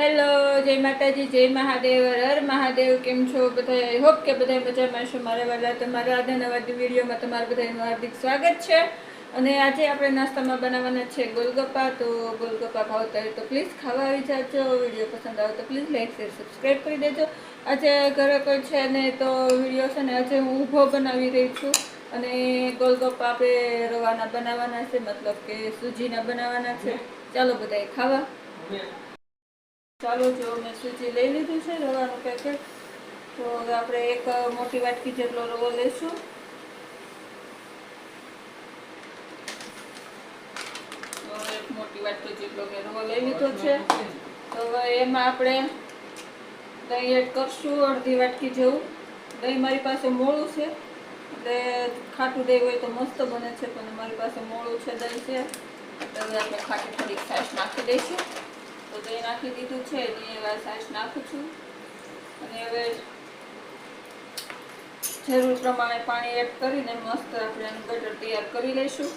Hello, જય માતાજી, જય મહાદેવ, હર મહાદેવ, કેમ છો બધા આઈ હોપ કે બધા મજામાં છો મારા વાલા તમારા આજના નવા વિડીયોમાં તમારું બધાનું હાર્દિક સ્વાગત છે. અને આજે આપણે નાસ્તામાં બનાવવાના છે ગોલગપ્પા. તો ગોલગપ્પા ભાવતા હોય તો પ્લીઝ ખાવા આવી જાજો. વીડિયો પસંદ આવે તો પ્લીઝ લાઈક શેર સબસ્ક્રાઈબ કરી દેજો. આજે ઘરે કોઈ છે ને તો વીડિયો છે ને આજે હું ઊભો બનાવી રહી છું. અને ગોલગપ્પા આપણે રવાના બનાવવાના છે, મતલબ કે સૂજીના બનાવવાના છે. ચાલો બધાએ ખાવા. ચાલો જો મેં સૂજી લઈ લીધું છે, રવાનું પેકેટ તો હવે આપણે એક મોટી વાટકી જેટલો રવો લઈશું. એડ કરશું, અડધી વાટકી જેવું. દહીં મારી પાસે મોળું છે. એટલે ખાટું દહીં હોય તો મસ્ત બને છે, પણ મારી પાસે મોળું છે દહીં છે. આપણે ખાટી થોડીક છાશ નાખી દઈશું. તો દહીં નાખી દીધું છે એની એવા છાશ નાખું છું. અને હવે જરૂર પ્રમાણે પાણી એડ કરીને મસ્ત આપણે એનું બેટર તૈયાર કરી લઈશું.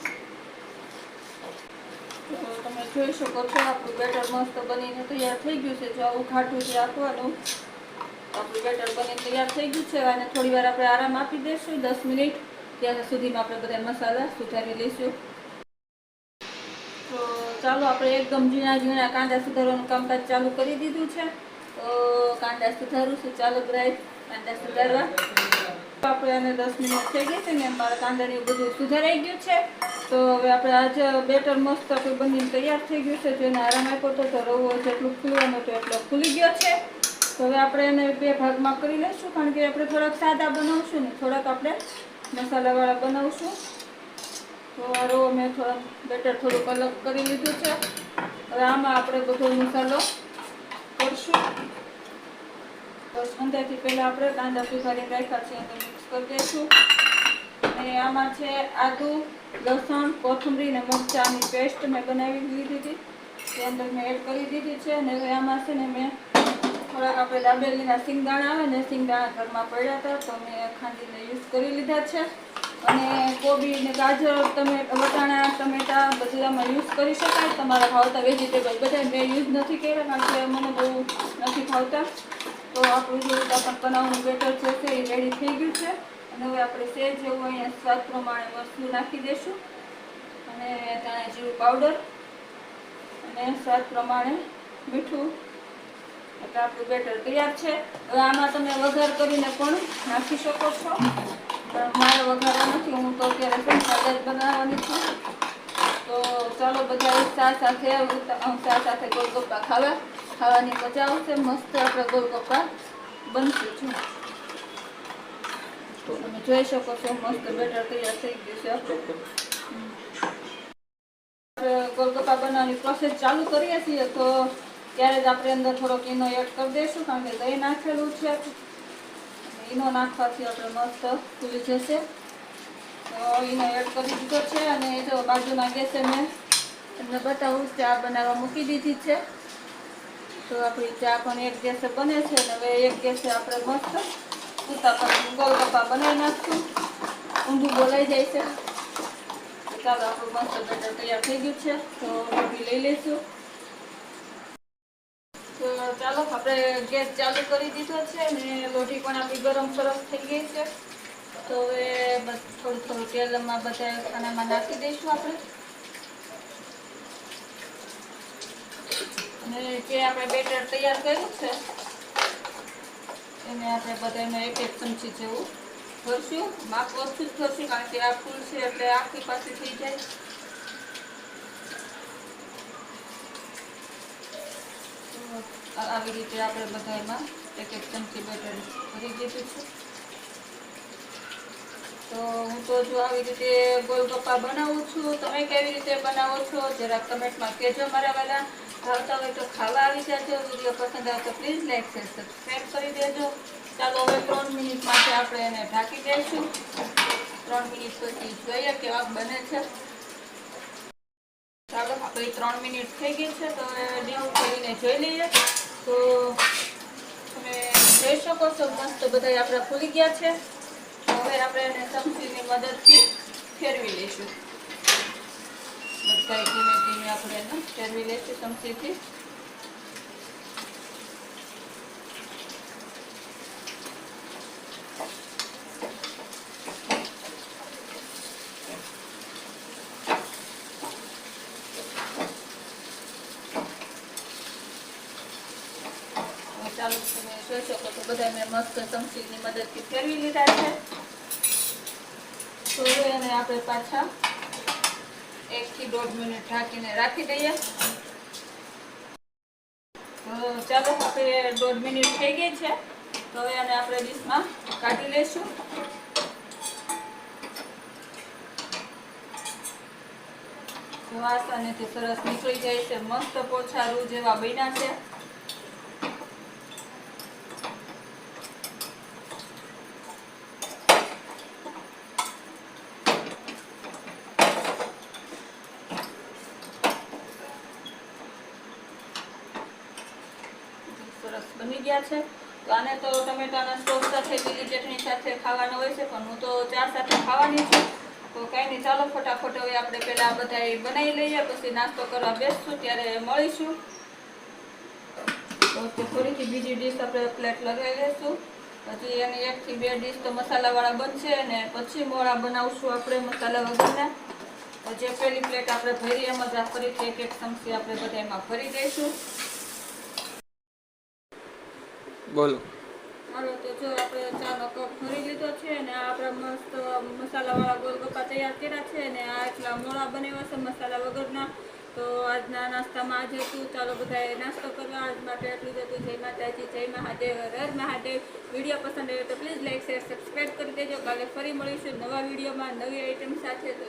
તો તમે જોઈ શકો છો, આપણું બેટર મસ્ત બનીને તૈયાર થઈ ગયું છે. જો આવું ખાટું છે આપવાનું આપણું બેટર બની તૈયાર થઈ ગયું છે. અને થોડી વાર આપણે આરામ આપી દઈશું, દસ મિનિટ. ત્યાં સુધીમાં આપણે બધા મસાલા સુધારી લઈશું. તો ચાલો, આપણે એકદમ ઝીણા ઝીણા કાંદા સુધારવાનું કામકાજ ચાલુ કરી દીધું છે. તો કાંદા સુધારું ચાલો બ્રાઈટ કાંદા સુધારવા. આપણે આને દસ મિનિટ થઈ ગઈ છે ને મારા કાંદાને બધું સુધારાઈ ગયું છે. તો હવે આપણે આજે બેટર મસ્ત આપણે બનીને તૈયાર થઈ ગયું છે. જેને આરામ આપ્યો હતો તો રવો જેટલું ખુલવાનું હતું એટલો ખુલી ગયો છે. તો હવે આપણે એને બે ભાગમાં કરી લઈશું, કારણ કે આપણે થોડાક સાદા બનાવશું ને, થોડાક આપણે મસાલાવાળા બનાવશું. તો રવો મેં થોડા બેટર થોડુંક અલગ કરી લીધું છે. હવે આમાં આપણે બધો મસાલો કરશું. અંદરથી પહેલાં આપણે કાંદા સુધારી રાખ્યા છે, એને મિક્સ કરી દઈશું. અને આમાં છે આદુ, લસણ, કોથમરી અને મરચાંની પેસ્ટ મેં બનાવી લીધી હતી. તે અંદર મેં એડ કરી દીધી છે અને હવે આમાં છે ને મેં થોડાક આપણે દાબેલીના સિંગદાણા આવે ને સિંગદાણા ઘરમાં પડ્યા હતા તો મેં ખાંડીને યુઝ કરી લીધા છે. અને કોબી ને ગાજર તમે વટાણા, ટમેટા બધામાં યુઝ કરી શકાય. તમારા ભાવતા વેજીટેબલ બધા મેં યુઝ નથી કર્યા, કારણ કે મને બહુ નથી ભાવતા તો આપણું જે પણ બનાવવાનું બેટર છે એ રેડી થઈ ગયું છે. અને હવે આપણે સેજ જેવું અહીંયા સ્વાદ પ્રમાણે વસ્તુ નાખી દઈશું. અને ધાણા જીરું પાવડર અને સ્વાદ પ્રમાણે મીઠું. એટલે આપણું બેટર તૈયાર છે. હવે આમાં તમે વઘાર કરીને પણ નાખી શકો છો. મારે વઘારવા નથી, હું તો અત્યારે સંસાદ જ બનાવવાની છું. તો ચાલો બધા ચા સાથે ચા સાથે ગોલગપ્પા ખાવા. ખાવાની મજા આવશે, મસ્ત આપણે ગોલગપ્પા બનશું છું તમે જોઈ શકો છો, મસ્ત બેટર તૈયાર થઈ ગયું છે આપણું. ગોલગપ્પા બનાવવાની પ્રોસેસ ચાલુ કરીએ છીએ, તો ત્યારે જ આપણે અંદર થોડોક ઈનો એડ કરી દઈશું, કારણ કે દહીં નાખેલું છે. ઈનો નાખવાથી આપણે મસ્ત ફૂલી જશે. તો ઈનો એડ કરી દીધો છે અને એ જો બાજુમાં ગેસે મેં તમને બતાવું, ચા બનાવવા મૂકી દીધી છે. તો આપણી ચા પણ એક ગેસે બને છે અને હવે એક ગેસે આપણે મસ્ત ઉતાપા ગોલગપ્પા બનાવી નાખશું. ઊંધું બોલાઈ જાય છે. ચાલો, આપણું મસ્ત બેટર તૈયાર થઈ ગયું છે. તો રોટી લઈ લઈશું. ચાલો, આપણે ગેસ ચાલુ કરી દીધો છે અને લોટી પણ આપણી ગરમ સરસ થઈ ગઈ છે. તો હવે થોડું થોડું તેલમાં બધા ખાનામાં નાખી દઈશું આપણે. અને જે આપણે બેટર તૈયાર કર્યું છે, એને આપણે બધાને એક એક ચમચી જેવું ભરશું. માપ ઓછું જ ભરશું કારણ કે આ ફૂલ છે એટલે આખી પાસે થઈ જાય તો આવી રીતે આપણે બધા એમાં એક એક ચમચી બેટર ભરી દીધું છે. તો હું તો જો આવી રીતે ગોલગપ્પા બનાવું છું, તમે કેવી રીતે બનાવો છો જરાક કમેન્ટમાં કહેજો મારા વાલા. ભાવતા હોય તો ખાવા આવી જજો, વીડિયો પસંદ આવે તો પ્લીઝ લાઈક શેર સબસ્ક્રાઈબ કરી દેજો. ચાલો હવે ત્રણ મિનિટ માટે આપણે એને ઢાંકી દઈશું. ત્રણ મિનિટ પછી જોઈએ કેવા બને છે. ચાલો એ ત્રણ મિનિટ થઈ ગઈ છે, તો ડીશ કરીને જોઈ લઈએ. તો તમે જોઈ શકો છો, મસ્ત બધા આપણા ફૂલી ગયા છે. તો હવે આપણે એને ચમચીની મદદથી ફેરવી લઈશું. બધા ધીમે ધીમે આપણે એને ફેરવી લઈશું ચમચીથી ચાલુ તમે જોઈ શકો તો બધા મેં મસ્ત ચમચીની મદદથી ફેરવી લીધા છે. તો એને આપણે પાછા એકથી દોઢ મિનિટ ઢાંકીને રાખી દઈએ. ચાલો, આપણે દોઢ મિનિટ થઈ ગઈ છે. તો હવે આને આપણે ડીશમાં કાઢી લઈશું. વાસ અને તે સરસ નીકળી જાય છે. મસ્ત પોછા રૂ જેવા બન્યા છે સરસ બની ગયા છે. તો આને તો ટમેટાના સોસ સાથે લીલી ચટણી સાથે ખાવાનો હોય છે, પણ હું તો ચા સાથે ખાવાની છું. તો કાંઈ નહીં, ચાલો ફટાફટ હવે આપણે પહેલાં બધા બનાવી લઈએ, પછી નાસ્તો કરવા બેસશું, ત્યારે મળીશું. તો ફરીથી બીજી ડીશ આપણે પ્લેટ લગાવી લઈશું. પછી એની એકથી બે ડીશ તો મસાલાવાળા બનશે, અને પછી મોળા બનાવશું આપણે મસાલા વગરના. તો જે પેલી પ્લેટ આપણે ભરી, એમ જ આ ફરીથી એક એક ચમચી આપણે બધા એમાં ભરી દઈશું. બોલો. ગોલગપ્પા તૈયાર કર્યા છે અને બનાવ્યા છે મસાલા વગરના. તો આજના નાસ્તામાં આજે હતું ચાલો બધાએ નાસ્તો કરવા માટે એટલું જ હતું. જય માતાજી, જય મહાદેવ, હર મહાદેવ. વીડિયો પસંદ આવ્યો તો પ્લીઝ લાઈક, શેર સબસ્ક્રાઈબ કરી દેજો. કાલે ફરી મળીશું નવા વિડીયોમાં નવી આઈટમ સાથે. તો